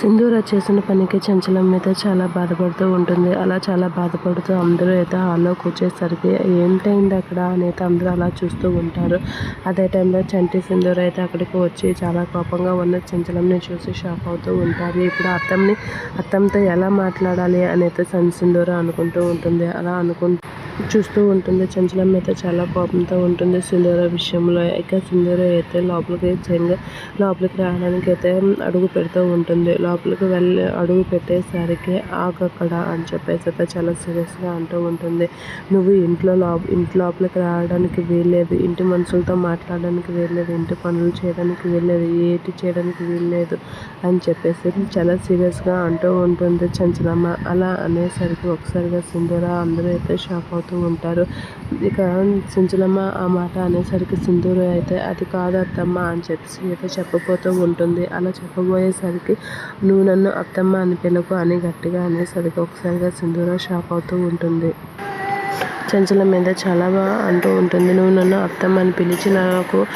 సింధూర చేసిన పనికి చంచలం మీద చాలా బాధపడుతూ ఉంటుంది. అలా చాలా బాధపడుతూ అందరూ అయితే హాల్లో కూర్చేసరికి ఏంటైంది అక్కడ? అని అయితే అందరూ అలా చూస్తూ ఉంటారు. అదే టైంలో చంటి సింధూర అయితే అక్కడికి వచ్చి చాలా కోపంగా ఉన్న చంచలంని చూసి షాక్ అవుతూ ఉంటారు. ఇప్పుడు అత్తంని అత్తంతో ఎలా మాట్లాడాలి? అని అయితే సన్ సింధూర అనుకుంటూ ఉంటుంది. అలా అనుకుంటూ చూస్తూ ఉంటుంది. చంచలమ్మ అయితే చాలా కోపంతో ఉంటుంది. సింధూర విషయంలో ఇక సింధూర అయితే లోపలికి చెంగ లోపలికి రావడానికి అయితే అడుగు పెడుతూ ఉంటుంది. లోపలికి వెళ్ళి అడుగు పెట్టేసరికి ఆగక్కడ అని చెప్పేసి అయితే చాలా సీరియస్గా అంటూ ఉంటుంది. నువ్వు ఇంట్లో లో ఇంటి లోపలికి రావడానికి వీల్లేదు. ఇంటి మనుషులతో మాట్లాడడానికి వీల్లేదు. ఇంటి పనులు చేయడానికి వీల్లేదు. ఏటి చేయడానికి వీల్లేదు అని చెప్పేసి చాలా సీరియస్గా అంటూ ఉంటుంది చంచలమ్మ. అలా అనేసరికి ఒకసారిగా సింధూర అందరూ అయితే షాక్ అవుతూ ఉంటారు. ఇక చంచలమ్మ ఆ మాట అనేసరికి సింధూరు అయితే అది కాదు అత్తమ్మ అని చెప్పేసి అయితే చెప్పబోతూ ఉంటుంది. అలా చెప్పబోయేసరికి నువ్వు నన్ను అత్తమ్మ అని పిలకు అని గట్టిగా అనేసరికి ఒకసారిగా సింధూర షాక్ అవుతూ ఉంటుంది. చంచలం మీద చాలా బాగా అంటూ ఉంటుంది. నువ్వు నన్ను అత్తమ్మ అని పిలిచి నాకు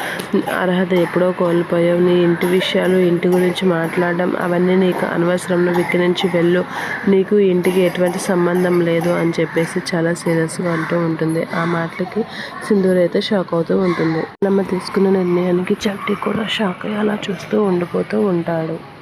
అర్హత ఎప్పుడో కోల్పోయావు. నీ ఇంటి విషయాలు ఇంటి గురించి మాట్లాడడం అవన్నీ నీకు అనవసరం నువ్వు ఇక్కడి నుంచి వెళ్ళు. నీకు ఇంటికి ఎటువంటి సంబంధం లేదు అని చెప్పేసి చాలా సీరియస్గా అంటూ ఉంటుంది. ఆ మాటలకి సింధూర్ అయితే షాక్ అవుతూ ఉంటుంది. నమ్మ తీసుకున్న నిర్ణయానికి చట్టి కూడా షాక్ అయ్యి అలా చూస్తూ ఉండిపోతూ ఉంటాడు.